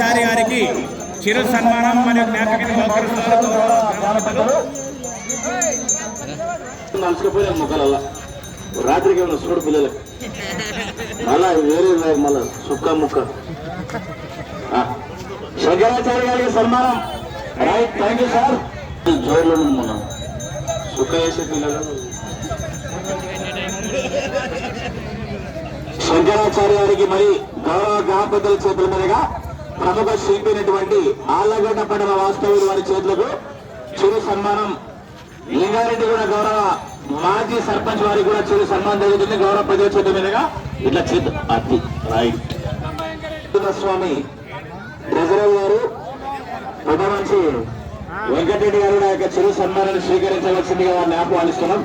చారి గారికి చిరు సన్మానం మరియు జ్ఞాపకం బహుకరిస్తున్నారు గ్రామ ముఖాలల్లా. రాత్రికి ఏమైనా చూడు పిల్లలకి. మళ్ళా వేరే వే- మళ్ళా సుక్క ముక్క. శంకరాచార్య గారికి సన్మానం. Right thank you sir. జోర్లో మనం సుక్క వేసే పిల్లలు. శంకరాచార్యారికి మరి గౌరవ గ్రామ చేతుల మీదుగా ప్రముఖ శిల్పినటువంటి అయినటువంటి ఆళ్ళగడ్డ పడవ వాస్తవుడు వారి చేతులకు చిరు సన్మానం. లింగారెడ్డి కూడా గౌరవ మాజీ సర్పంచ్ వారికి కూడా చిరు సన్మానం జరుగుతుంది. గౌరవ ప్రజల చేతుల మీదుగా ఇట్లా చేతు అది రైట్. స్వామి ట్రెజరర్ గారు పెద్ద మనిషి వెంకటరెడ్డి గారు కూడా యొక్క చిరు సన్మానాన్ని స్వీకరించవలసిందిగా వారిని ఆహ్వానిస్తున్నాం.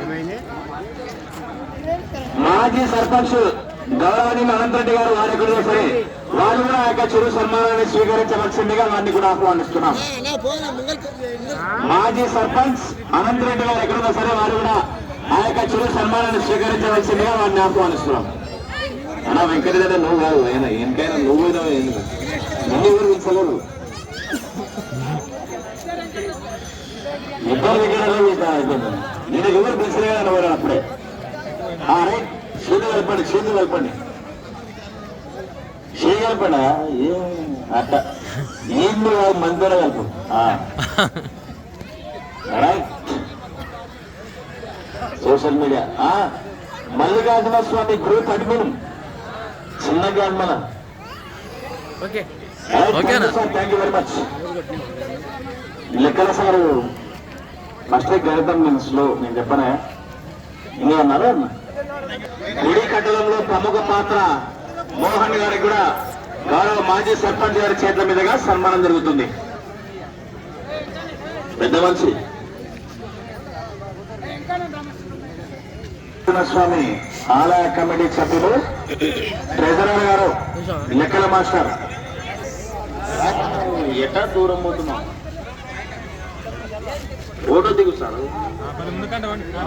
మాజీ సర్పంచ్ గౌరవనీయులు అనంతరెడ్డి గారు వారి కూడా సరే వారు కూడా ఆ యొక్క చిరు సన్మానాన్ని స్వీకరించవలసిందిగా వారిని కూడా ఆహ్వానిస్తున్నాం. మాజీ సర్పంచ్ అనంతరెడ్డి గారు ఎక్కడున్నా సరే వారు కూడా ఆ యొక్క చిరు సన్మానాన్ని స్వీకరించవలసిందిగా వారిని ఆహ్వానిస్తున్నాం. అన్నా వెంకటరెడ్డి నువ్వు కాదు ఆయన ఎంకైనా నువ్వు ఏదో నన్ను ఎవరు పిలిచలేరు ఇద్దరు దగ్గర నేను ఎవరు పిలిచలేదని ఎవరు అప్పుడే. ఆ, రైట్. చేతులు కలపండి చేతులు కలపండి. చేయి కలపండి ఏం అట్ట. ఏం మందిర కలుపు. సోషల్ మీడియా ఆ, మల్లికార్జున స్వామి గ్రూప్ అడ్మిన్ చిన్నగా మన okay. Thank you very much లెక్కల సార్ ఫస్ట్ గణితం నేను స్లో నేను చెప్పనే? ఇంకా అన్నారు అన్న గుడి కట్టడంలో ప్రముఖ పాత్ర మోహన్ గారికి కూడా గౌరవ మాజీ సర్పంచ్ గారి చేతుల మీదుగా సన్మానం జరుగుతుంది. పెద్ద మనిషి. స్వామి ఆలయ కమిటీ సభ్యులు ట్రెజరర్ గారు లెక్కల మాస్టర్. ఎట్లా దూరం పోతున్నాం ఓటో దిగు సార్.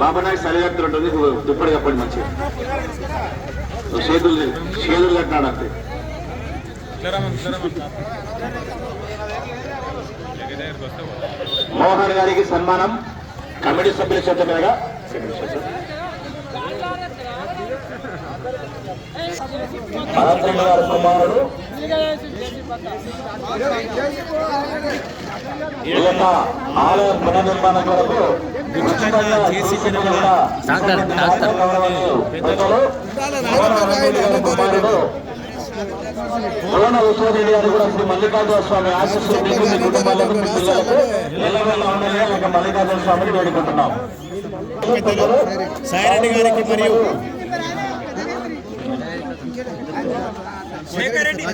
బాబా నాకు సరిహద్దు ఉంటుంది. దుప్పటి కప్పండి మంచిగా. చేతులు చేతులు కట్టినాడు అంతే. మోహన్ గారికి సన్మానం. కమిటీ సభ్యుల చేత మీదుగా. అనంతరెడ్డి గారు కుమారుడు డాక్టర్, డాక్టర్. కూడా శ్రీ మల్లికార్జున స్వామి ఆశీస్సులు మీకు మీ కుటుంబాలకు మీ పిల్లలకు ఎల్లవెల్ల ఉండాలని ఆ యొక్క మల్లికార్జున స్వామిని వేడుకుంటున్నాం సాయిరెడ్డి గారికి మరియు శేఖర్ రెడ్డి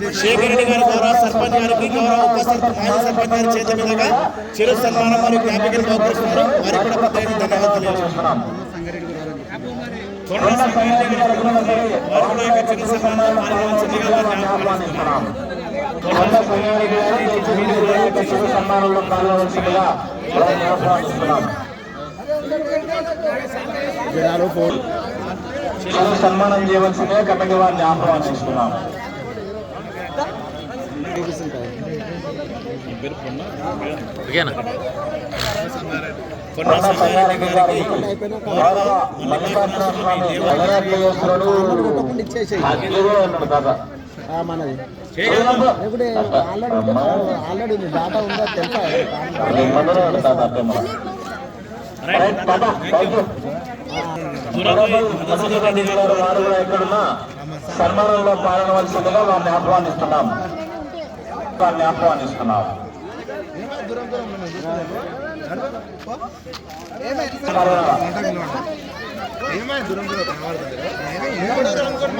గారి గౌరవ సర్పంచ్ గారికి గౌరవ ఉప సర్పంచ్ మాజీ సర్పంచ్ గారి చేతి మీదుగా చిరు సన్మానం మరియు జ్ఞాపికలు బహుకరిస్తున్నారు వారికి కూడా ఎత్తున ధన్యవాదాలు తెలియజేస్తున్నాం సన్మానంలో పాల్గొనవలసిందిగా వారిని ఆహ్వానిస్తున్నాం శుభ సన్మానం చేయవలసిందిగా కమిటీ వారిని ఆహ్వానిస్తున్నాం మనది ఆల్రెడీ డాటా ఉందా తెలుసా. రైట్ టాటా, థాంక్ రెడ్డి గారు వారు కూడా ఎక్కడున్నా సన్మానంలో పాల్గొనవలసిందిగా వారిని ఆహ్వానిస్తున్నాం వారిని ఆహ్వానిస్తున్నాం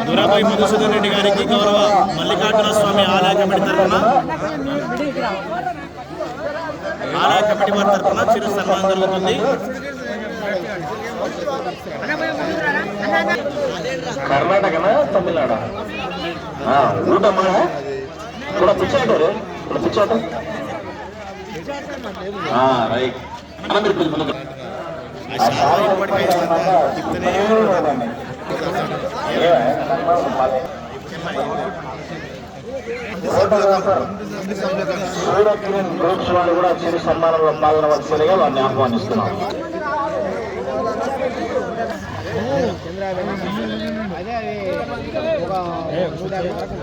దురాబాయి మధుసూదన్ రెడ్డి గారికి గౌరవ మల్లికార్జున స్వామి ఆలయ కమిటీ తరఫున ఆలయ కమిటీ వారి తరఫున చిరు సన్మానం జరుగుతుంది. కర్ణాటకనా తమిళనాడ? ఊట మన కూడా పిచ్చాడు. కూడా రైట్. అందరి పిలుపులు ఆ సారీ చెప్తూనే సూర్యకిరణ్ గ్రూప్స్ వారు కూడా చిరు సన్మానంలో పాల్గొనవలసిందిగా వారిని ఆహ్వానిస్తున్నాం. అదే అది ఒక నూట యాభై వరకు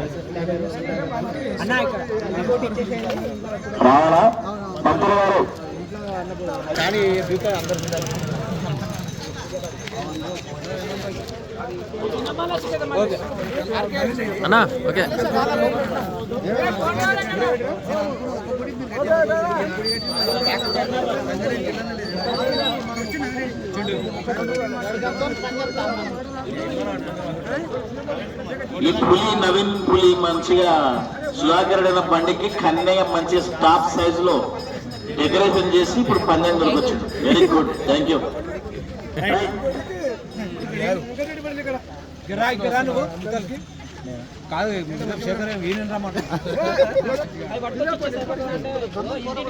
అన్న ఇక్కడ గారు కానీ దీంట్లో అందరు. అన్నా ఓకే. ఈ పులి నవీన్ పులి మంచిగా సుధాకరుడైన బండికి కన్నయ్య మంచి టాప్ సైజ్లో డెకరేషన్ చేసి ఇప్పుడు పన్నెండు దొరకొచ్చింది వెరీ గుడ్ థ్యాంక్ యూ కాదు శేఖర్ వీణని రమ్మంట